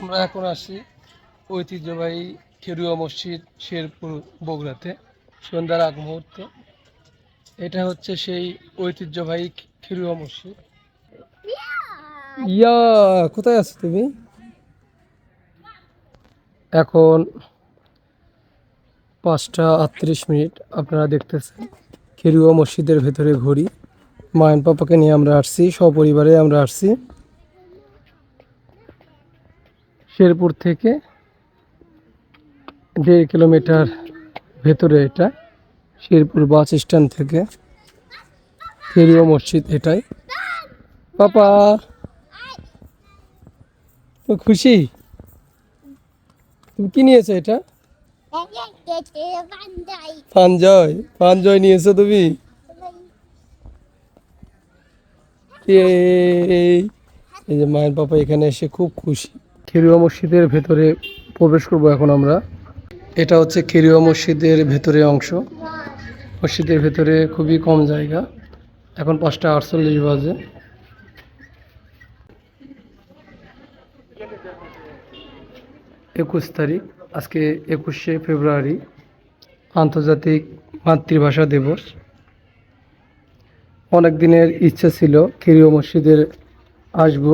আমরা এখন আসি ঐতিহ্যবাহী খেরুয়া মসজিদ শেরপুর বগুড়াতে। সন্ধ্যার আগ মুহূর্তে। এটা হচ্ছে সেই ঐতিহ্যবাহী খেরুয়া মসজিদ। ইয়া কোথায় আছো তুমি? এখন পাঁচটা আটত্রিশ মিনিট আপনারা দেখতেছেন খেরুয়া মসজিদের ভেতরে ঘুরি মায়ন পাপাকে নিয়ে আমরা আসছি সপরিবারে আমরা আসছি। শেরপুর থেকে দেড় কিলোমিটার ভেতরে এটা, শেরপুর বাস স্ট্যান্ড থেকে। ফেরিও মসজিদ এটাই। পাপা! তো খুশি? তুমি কি নিয়েছো এটা? পাঞ্জয় পাঞ্জয় নিয়েছো তুমি? এই যে মায়ের পাপা এখানে এসে খুব খুশি। খেরুয়া মসজিদের ভেতরে প্রবেশ করব এখন আমরা। এটা হচ্ছে খেরুয়া মসজিদের ভেতরে অংশ। মসজিদের ভেতরে খুবই কম জায়গা। এখন পাঁচটা আটচল্লিশ বাজে। একুশ তারিখ, আজকে একুশে ফেব্রুয়ারি, আন্তর্জাতিক মাতৃভাষা দিবস। অনেক দিনের ইচ্ছা ছিল খেরুয়া মসজিদে আসব।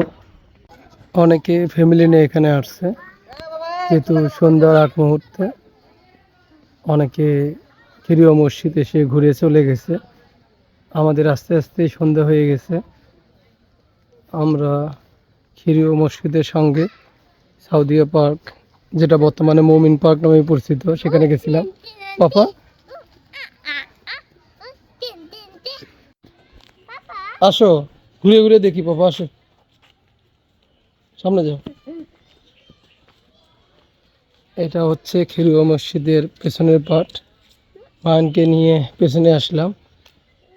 অনেকে ফ্যামিলি নিয়ে এখানে আসছে। যেহেতু সন্ধ্যার আগ মুহূর্তে অনেকে খেরুয়া মসজিদ এসে ঘুরে চলে গেছে। আমাদের আস্তে আস্তে সন্ধ্যা হয়ে গেছে। আমরা খেরুয়া মসজিদের সঙ্গে সাউদিয়া পার্ক যেটা বর্তমানে মমিন পার্ক নামে পরিচিত, সেখানে গেছিলাম। পাপা? আসো, ঘুরে ঘুরে দেখি, পাপা, আসো। সামনে যাও। এটা হচ্ছে খেরুয়া মসজিদের পেছনের পার্ট মায়নকে নিয়ে পেছনে আসলাম।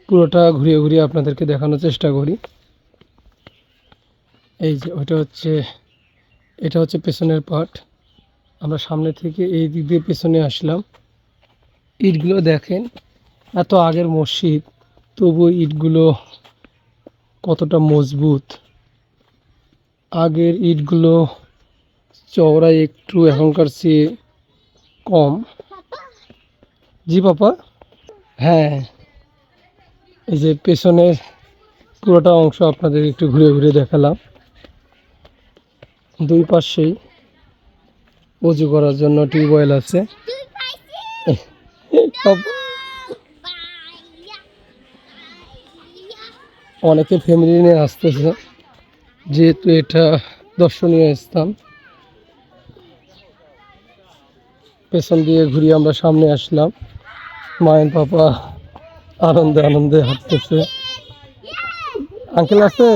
পুরোটা ঘুরিয়ে ঘুরিয়ে আপনাদেরকে দেখানোর চেষ্টা করি। এই যে, ওটা হচ্ছে, এটা হচ্ছে পেছনের পার্ট আমরা সামনে থেকে এই দিক দিয়ে পেছনে আসলাম। ইটগুলো দেখেন, এত আগের মসজিদ তবু ইটগুলো কতটা মজবুত। আগের ইটগুলো চওড়াই একটু এখনকার চেয়ে কম। জি, পাপা? হ্যাঁ। এই যে পেছনের পুরোটা অংশ আপনাদের একটু ঘুরে ঘুরে দেখালাম। দুই পাশেই উজু করার জন্য টিউবওয়েল আছে। অনেকে ফ্যামিলি নিয়ে আসতেছে। যেহেতু এটা দর্শনীয় স্থান। পেছন দিয়ে ঘুরিয়ে আমরা সামনে আসলাম। মায়ের পাপা আনন্দে আনন্দে হাঁটতেছে। আঙ্কেল আছে?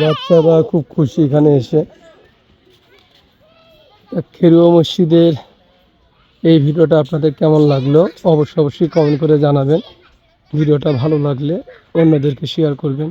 বাচ্চারা খুব খুশি এখানে এসে। খেরুয়া মসজিদের এই ভিডিওটা আপনাদের কেমন লাগল অবশ্যই অবশ্যই কমেন্ট করে জানাবেন। ভিডিওটা ভালো লাগলে অন্যদেরকে শেয়ার করবেন।